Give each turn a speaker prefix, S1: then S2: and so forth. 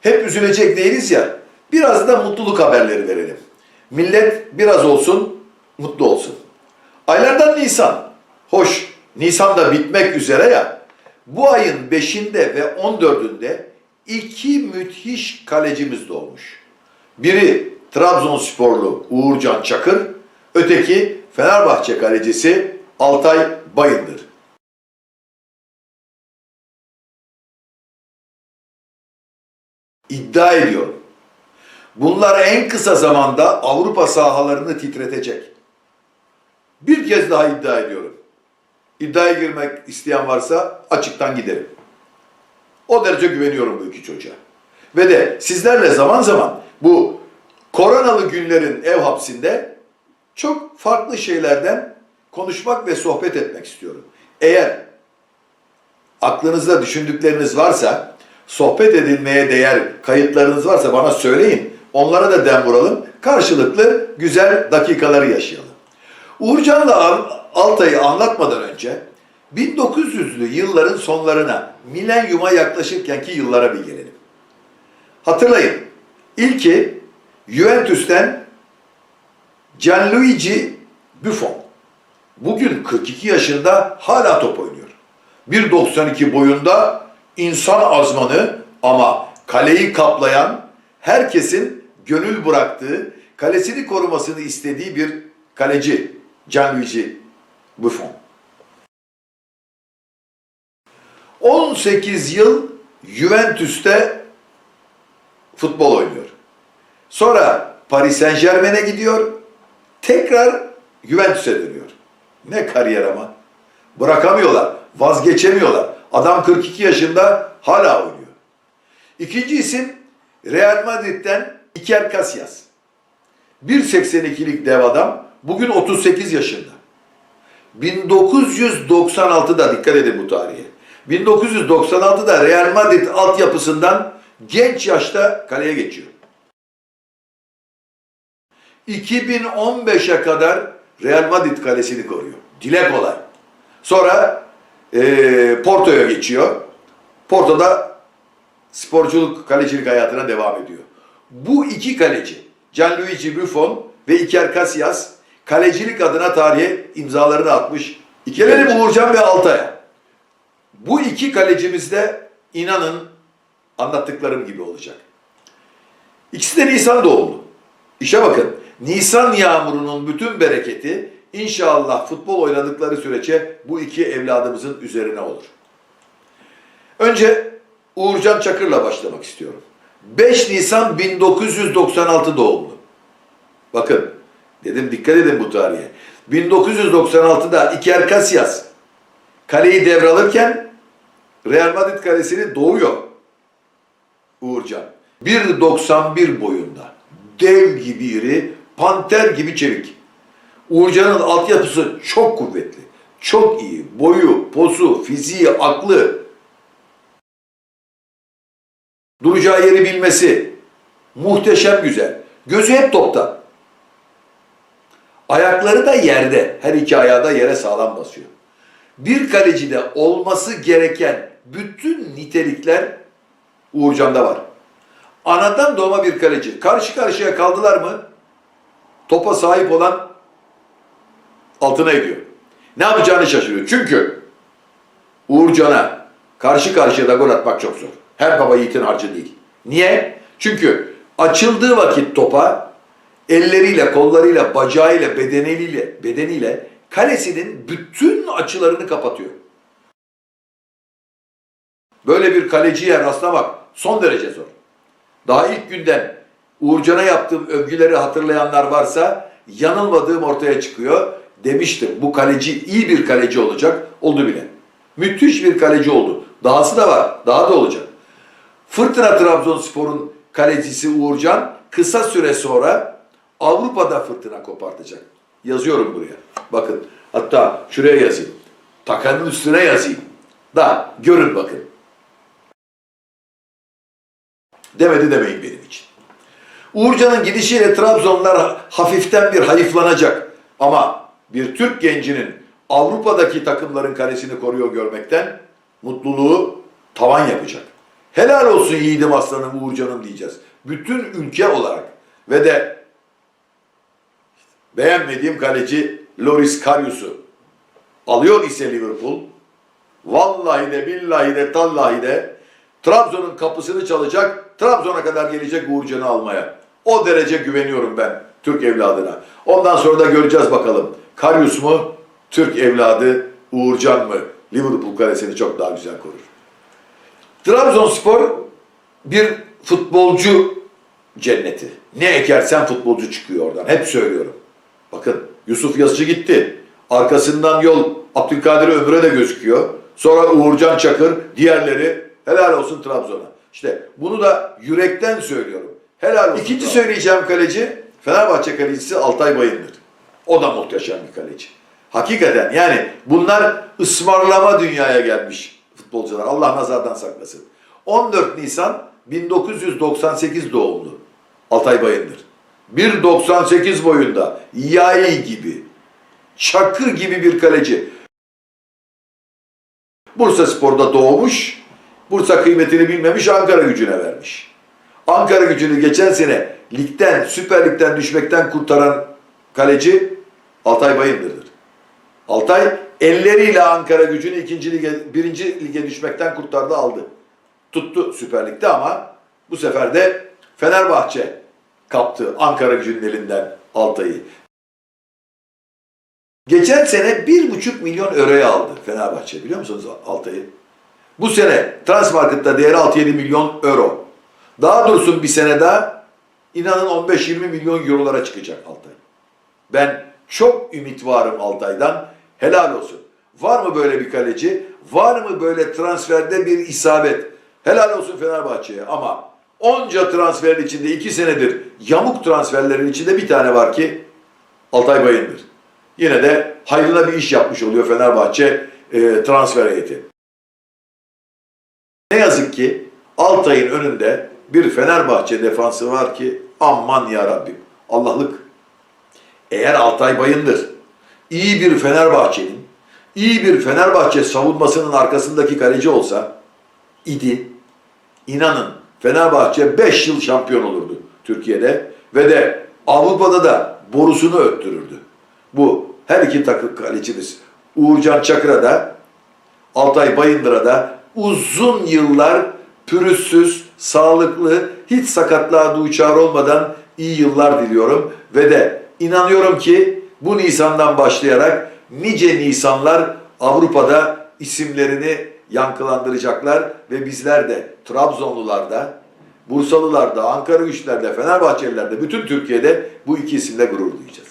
S1: hep üzülecek değiliz ya. Biraz da mutluluk haberleri verelim. Millet biraz olsun mutlu olsun. Aylardan Nisan. Hoş Nisan da bitmek üzere ya. Bu ayın 5'inde ve 14'ünde iki müthiş kalecimiz doğmuş. Biri Trabzonsporlu Uğurcan Çakır, öteki Fenerbahçe kalecisi Altay Bayındır. İddia ediyorum. Bunlar en kısa zamanda Avrupa sahalarını titretecek. Bir kez daha iddia ediyorum. İddiaya girmek isteyen varsa açıktan giderim. O derece güveniyorum bu iki çocuğa. Ve de sizlerle zaman zaman bu koronalı günlerin ev hapsinde çok farklı şeylerden konuşmak ve sohbet etmek istiyorum. Eğer aklınızda düşündükleriniz varsa, sohbet edilmeye değer kayıtlarınız varsa bana söyleyin. Onlara da dem vuralım. Karşılıklı güzel dakikaları yaşayalım. Uğurcan'la Al- Altay'ı anlatmadan önce 1900'lü yılların sonlarına, milenyuma yaklaşırkenki yıllara bir gelelim. Hatırlayın, ilki Juventus'ten Gianluigi Buffon. Bugün 42 yaşında hala top oynuyor. 1.92 boyunda insan azmanı ama kaleyi kaplayan, herkesin gönül bıraktığı, kalesini korumasını istediği bir kaleci Gianluigi Buffon. 18 yıl Juventus'te futbol oynuyor. Sonra Paris Saint Germain'e gidiyor. Tekrar Juventus'e dönüyor. Ne kariyer ama. Bırakamıyorlar. Vazgeçemiyorlar. Adam 42 yaşında hala oynuyor. İkinci isim Real Madrid'den Iker Casillas. 1.82'lik dev adam. Bugün 38 yaşında. 1996'da dikkat edin bu tarihe. 1996'da Real Madrid altyapısından genç yaşta kaleye geçiyor. 2015'e kadar Real Madrid kalesini koruyor. Dile kolay. Sonra eee, Porto'ya geçiyor. Porto'da sporculuk, kalecilik hayatına devam ediyor. Bu iki kaleci, Gianluigi Buffon ve Iker Casillas kalecilik adına tarihe imzalarını atmış. İkelerim Uğurcan ve Altay'a. Bu iki kalecimiz de inanın anlattıklarım gibi olacak. İkisi de Nisan doğumlu. İşe bakın. Nisan yağmurunun bütün bereketi inşallah futbol oynadıkları sürece bu iki evladımızın üzerine olur. Önce Uğurcan Çakır'la başlamak istiyorum. 5 Nisan 1996 doğumlu. Bakın dedim dikkat edin bu tarihe. 1996'da Iker Casillas kaleyi devralırken Real Madrid kalesini doğuyor Uğurcan. 1.91 boyunda. Dev gibi iri, panter gibi çevik. Uğurcan'ın altyapısı çok kuvvetli. Çok iyi. Boyu, posu, fiziği, aklı. Duracağı yeri bilmesi. Muhteşem güzel. Gözü hep topta. Ayakları da yerde. Her iki ayağı da yere sağlam basıyor. Bir kalecide olması gereken bütün nitelikler Uğurcan'da var. Anadan doğma bir kaleci. Karşı karşıya kaldılar mı topa sahip olan altına ediyor. Ne yapacağını şaşırıyor. Çünkü Uğurcan'a karşı karşıya da gol atmak çok zor. Her baba yiğitin harcı değil. Niye? Çünkü açıldığı vakit topa elleriyle, kollarıyla, bacağıyla, bedeniyle, bedeniyle kalesinin bütün açılarını kapatıyor. Böyle bir kaleciye rastlamak son derece zor. Daha ilk günden Uğurcan'a yaptığım övgüleri hatırlayanlar varsa yanılmadığım ortaya çıkıyor. Demiştim bu kaleci iyi bir kaleci olacak. Oldu bile. Müthiş bir kaleci oldu. Dahası da var. Daha da olacak. Fırtına Trabzonspor'un kalecisi Uğurcan kısa süre sonra Avrupa'da fırtına kopartacak. Yazıyorum buraya. Bakın hatta şuraya yazayım. Takanın üstüne yazayım. Da görün bakın. Demedi demeyin benim için. Uğurcan'ın gidişiyle Trabzonlar hafiften bir hayıflanacak. Ama bir Türk gencinin Avrupa'daki takımların kalesini koruyor görmekten mutluluğu tavan yapacak. Helal olsun yiğidim aslanım Uğurcan'ım diyeceğiz. Bütün ülke olarak ve de beğenmediğim kaleci Loris Karius'u alıyor ise Liverpool. Vallahi de billahi de tallahi de Trabzon'un kapısını çalacak, Trabzon'a kadar gelecek Uğurcan'ı almaya. O derece güveniyorum ben Türk evladına. Ondan sonra da göreceğiz bakalım. Karius mu, Türk evladı Uğurcan mı? Liverpool kalesini çok daha güzel korur. Trabzonspor bir futbolcu cenneti. Ne ekersen futbolcu çıkıyor oradan. Hep söylüyorum. Bakın Yusuf Yazıcı gitti. Arkasından yol Abdülkadir Ömür'e de gözüküyor. Sonra Uğurcan Çakır, diğerleri helal olsun Trabzon'a. İşte bunu da yürekten söylüyorum. Helal olsun. İkinci söyleyeceğim kaleci Fenerbahçe kalecisi Altay Bayındır. O da muhteşem bir kaleci. Hakikaten yani bunlar ısmarlama dünyaya gelmiş futbolcular. Allah nazardan saklasın. 14 Nisan 1998 doğumlu Altay Bayındır. 1.98 boyunda yay gibi, çakır gibi bir kaleci. Bursa Spor'da doğmuş, Bursa kıymetini bilmemiş Ankara gücüne vermiş. Ankara gücünü geçen sene ligden, Süper Lig'den düşmekten kurtaran kaleci Altay Bayındır'dır. Altay elleriyle Ankara gücünü ikinci lige, birinci lige düşmekten kurtardı aldı. Tuttu Süper Lig'de ama bu sefer de Fenerbahçe kaptı Ankara gücünün elinden Altay'ı. Geçen sene bir buçuk milyon euroya aldı Fenerbahçe biliyor musunuz Altay'ı? Bu sene Transmarket'ta değeri 6-7 milyon euro. Daha dursun bir sene daha inanın 15-20 milyon eurolara çıkacak Altay. Ben çok ümit varım Altay'dan. Helal olsun. Var mı böyle bir kaleci? Var mı böyle transferde bir isabet? Helal olsun Fenerbahçe'ye ama onca transferin içinde iki senedir yamuk transferlerin içinde bir tane var ki Altay Bayındır. Yine de hayrına bir iş yapmış oluyor Fenerbahçe e, transfer heyeti. Ne yazık ki Altay'ın önünde bir Fenerbahçe defansı var ki aman ya Rabbim Allah'lık. Eğer Altay Bayındır iyi bir Fenerbahçe'nin, iyi bir Fenerbahçe savunmasının arkasındaki kaleci olsa idi. İnanın Fenerbahçe 5 yıl şampiyon olurdu Türkiye'de ve de Avrupa'da da borusunu öttürürdü. Bu her iki takım kalecimiz Uğurcan Çakır'a da Altay Bayındır'a da uzun yıllar pürüzsüz, sağlıklı, hiç sakatlığa duçar olmadan iyi yıllar diliyorum. Ve de inanıyorum ki bu Nisan'dan başlayarak nice Nisanlar Avrupa'da isimlerini yankılandıracaklar ve bizler de Trabzonlular da, Bursalılar da, Ankara güçlerde, Fenerbahçeliler de bütün Türkiye'de bu iki isimle gurur duyacağız.